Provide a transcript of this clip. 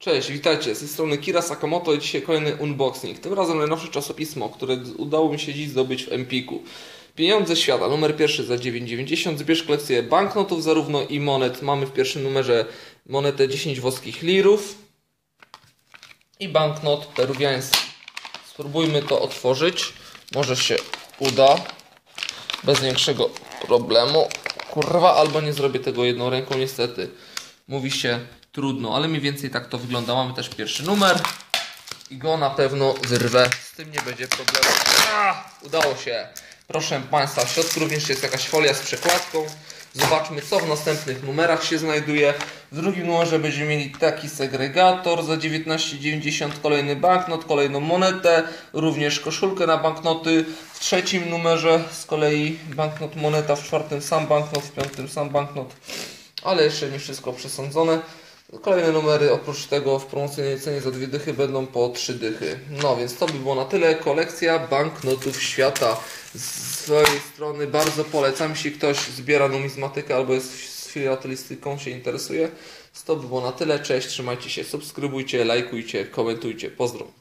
Cześć, witajcie. Z tej strony Kira Sakamoto i dzisiaj kolejny unboxing. Tym razem najnowsze czasopismo, które udało mi się dziś zdobyć w Empiku. Pieniądze świata, numer pierwszy za 9,90. Zbierz kolekcję banknotów zarówno i monet. Mamy w pierwszym numerze monetę 10 włoskich lirów i banknot peruwiański. Spróbujmy to otworzyć. Może się uda. Bez większego problemu. Kurwa, albo nie zrobię tego jedną ręką niestety. Mówi się trudno, ale mniej więcej tak to wygląda. Mamy też pierwszy numer i go na pewno wyrwę. Z tym nie będzie problemu. A, udało się. Proszę Państwa, w środku również jest jakaś folia z przekładką. Zobaczmy, co w następnych numerach się znajduje. W drugim numerze będziemy mieli taki segregator za 19,90, kolejny banknot, kolejną monetę, również koszulkę na banknoty. W trzecim numerze z kolei banknot moneta, w czwartym sam banknot, w piątym sam banknot, ale jeszcze nie wszystko przesądzone. Kolejne numery oprócz tego w promocyjnej cenie za dwie dychy będą po trzy dychy. No więc to by było na tyle. Kolekcja banknotów świata. Z swojej strony bardzo polecam, jeśli ktoś zbiera numizmatykę albo jest z filatelistyką się interesuje. To by było na tyle. Cześć, trzymajcie się, subskrybujcie, lajkujcie, komentujcie. Pozdro.